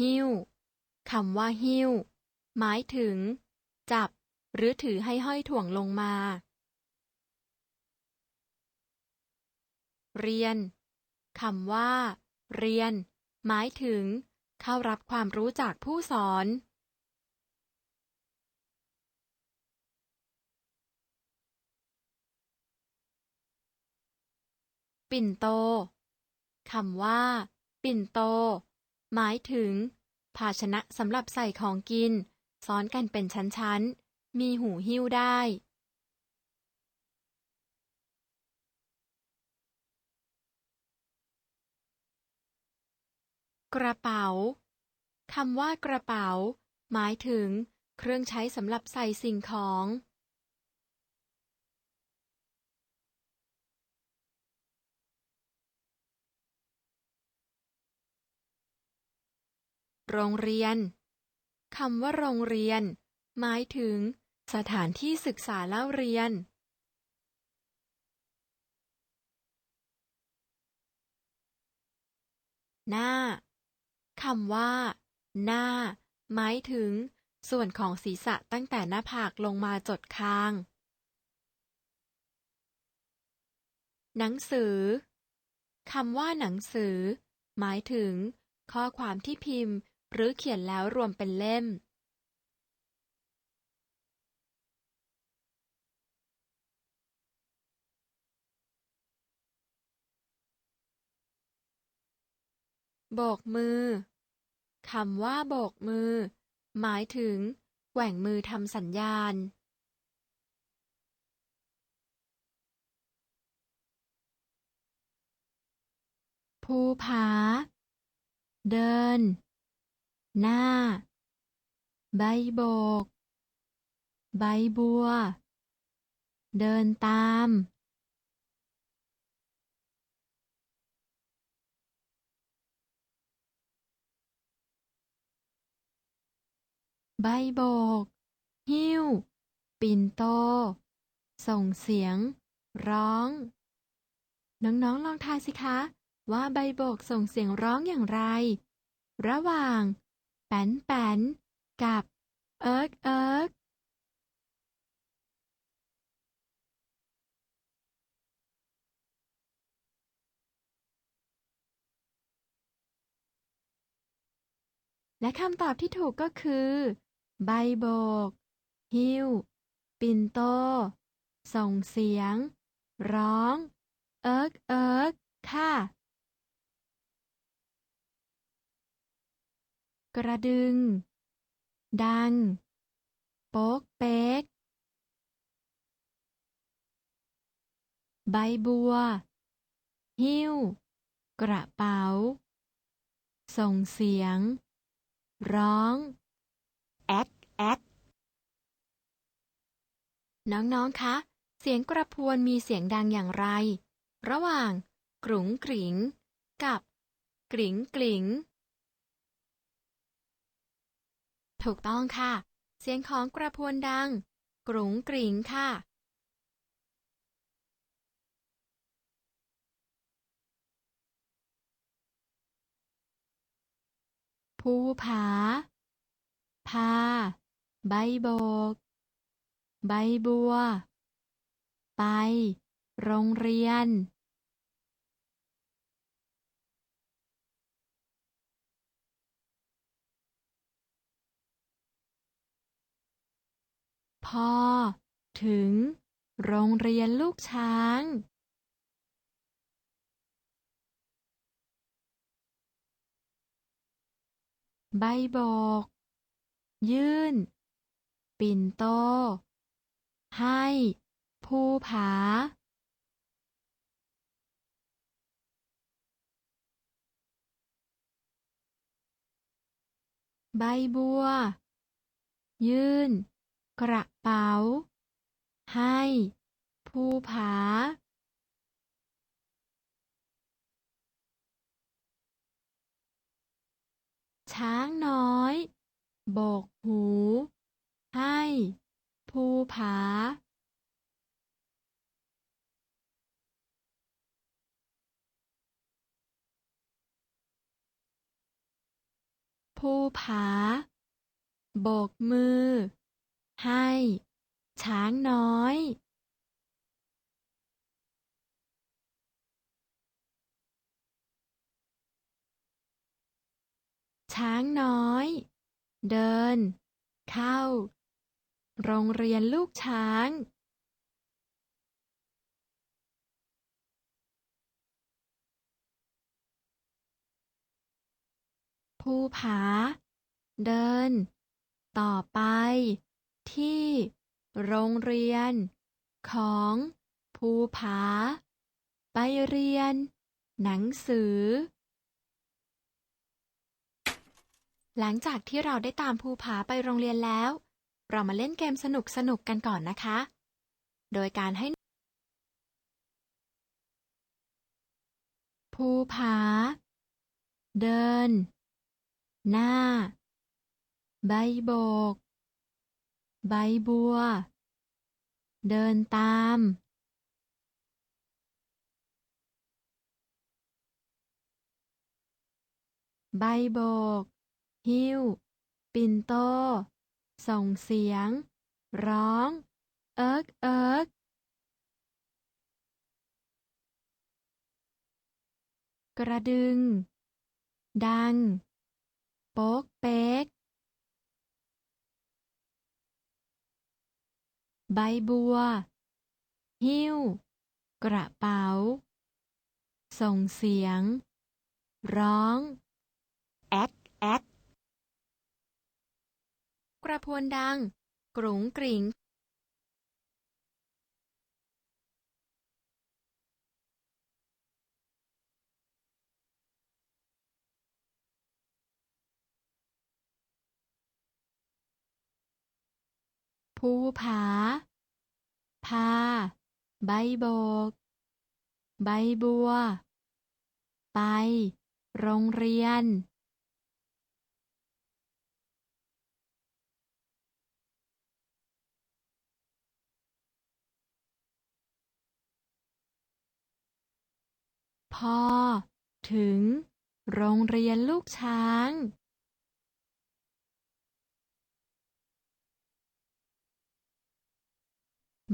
หิ้วคำว่าหิ้ว หมายถึง จับ หรือถือให้ห้อยถ่วงลงมา เรียนคำว่า เรียน หมายถึง เข้ารับความรู้จากผู้สอน ปิ่นโตคำว่า ปิ่นโต หมายถึง ภาชนะสำหรับใส่ของกิน ซ้อนกันเป็นชั้นๆ มีหูหิ้วได้ กระเป๋าคำว่ากระเป๋า หมายถึง เครื่องใช้สำหรับใส่สิ่งของ โรงเรียน คำว่าโรงเรียน หมายถึง สถานที่ศึกษาเล่าเรียน หน้า คำว่า หน้า หมายถึง ส่วนของศีรษะตั้งแต่หน้าผากลงมาจดคาง หนังสือ คำว่าหนังสือ หมายถึงข้อความที่พิมพ์ หรือเขียนแล้วรวมเป็นเล่มโบกมือ คำว่าโบกมือ หมายถึงแกว่งมือทำสัญญาณ ภูผา เดิน หน้า ใบโบก ใบบัว เดินตามใบโบก หิ้ว ปิ่นโต ส่งเสียง ร้อง น้องๆลองทายสิคะ ว่าใบโบกส่งเสียงร้องอย่างไร ระหว่าง แปนแปนกับ เอิกเอิกและคำตอบที่ถูกก็คือ ใบโบก หิ้ว ปิ่นโต ส่งเสียง ร้อง เอิกเอิกค่ะ กระดึง ดัง โป๊กเป๊ก ใบบัว หิ้ว กระเป๋า ส่งเสียง ร้อง แอ๊กแอ๊กน้องๆ คะ เสียงกระพวนมีเสียงดังอย่างไร ระหว่างกรุงกริงกับกริงกลิง ถูกต้องค่ะ เสียงของกระพวนดัง กรุงกริงค่ะ ภูผา พา ใบโบก ใบบัว ไป โรงเรียน พอ ถึง โรงเรียนลูกช้างใบโบกยื่น ปิ่นโต ให้ ภูผา ใบบัว ยื่น กระเป๋า ให้ ภูผา ช้างน้อยโบกหู ให้ ภูผา ภูผาโบกมือ ให้ ช้างน้อย ช้างน้อย เดิน เข้า โรงเรียนลูกช้าง ภูผา เดิน ต่อไป ที่โรงเรียน ของภูผา ไปเรียน หนังสือ หลังจากที่เราได้ตามภูผาไปโรงเรียนแล้ว เรามาเล่นเกมสนุกสนุกกันก่อนนะคะ โดยการให้ ภูผา เดิน หน้า ใบโบก ใบบัว เดินตามใบโบก หิ้ว ปิ่นโต ส่งเสียง ร้อง เอิกเอิกกระดึง ดัง โป๊กเป๊ก ใบบัว หิ้ว กระเป๋า ส่งเสียง ร้องแอ๊กแอ๊กกระพวนดังกรุงกริ่ง ภูผา พา ใบโบก ใบบัว ไป โรงเรียน พอ ถึง โรงเรียนลูกช้าง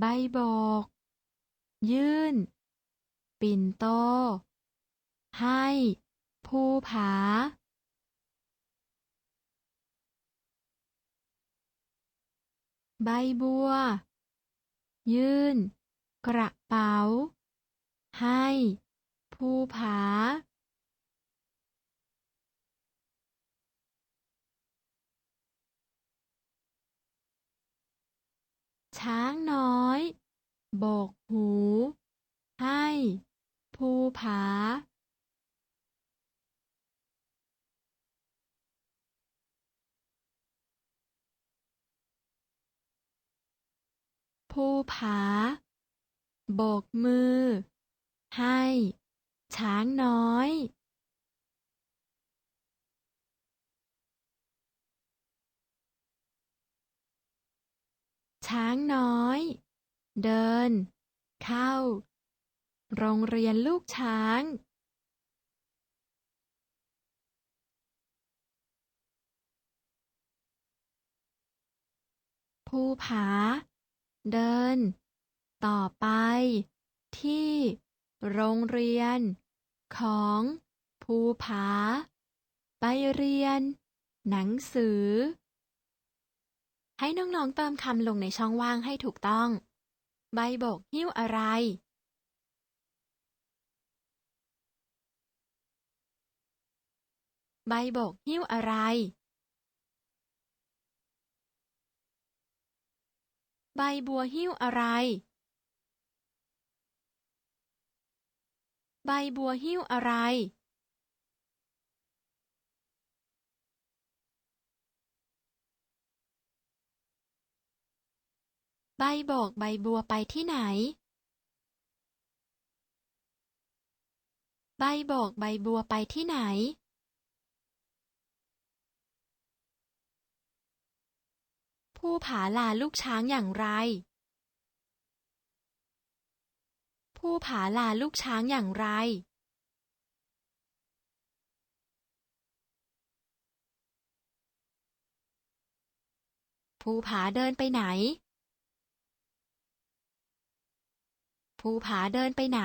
ใบโบกยื่น ปิ่นโต ให้ภูผา ใบบัว ยื่น กระเป๋า ให้ภูผา ช้างน้อยโบกหู ให้ภูผา ภูผา โบกมือ ให้ ช้างน้อย ช้างน้อย เดิน เข้า โรงเรียนลูกช้าง ภูผา เดิน ต่อไป ที่ โรงเรียน ของ ภูผา ไปเรียน หนังสือ ให้น้องๆเติมคำลงในช่องว่างให้ถูกต้อง ใบโบกหิ้วอะไร ใบโบกหิ้วอะไร ใบบัวหิ้วอะไร ใบบัวหิ้วอะไร ใบโบกใบบัวไปที่ไหน ใบโบกใบบัวไปที่ไหน ผู้ผาลาลูกช้างอย่างไร ผู้ผาลาลูกช้างอย่างไรภูผาเดินไปไหน ภูผาเดินไปไหน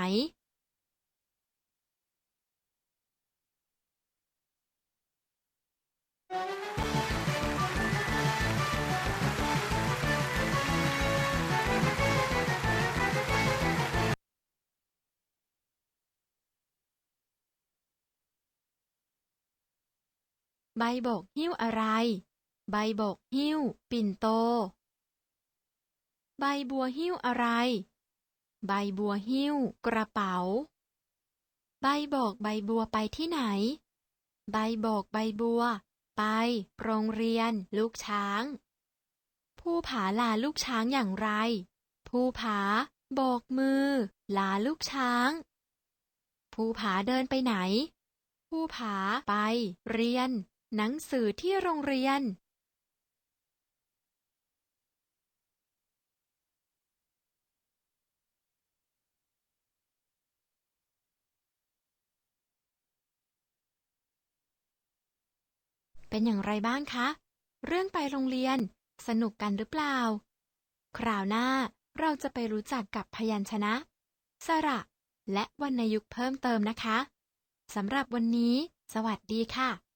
ใบบกหิ้วอะไร ใบบกหิ้ว ปิ่นโต ใบบัวหิ้วอะไร ใบบัวหิ้ว กระเป๋า ใบโบกใบบัวไปที่ไหน ใบโบกใบบัว ไป โรงเรียน ลูกช้าง ผู้ผาลาลูกช้างอย่างไร ผู้ผาโบกมือ ลาลูกช้าง ผู้ผาเดินไปไหน ผู้ผาไป เรียน หนังสือที่โรงเรียน เป็นอย่างไรบ้างคะ เรื่องไปโรงเรียน สนุกกันหรือเปล่า คราวหน้าเราจะไปรู้จักกับพยัญชนะ สระ และวรรณยุกต์เพิ่มเติมนะคะ สำหรับวันนี้ สวัสดีค่ะ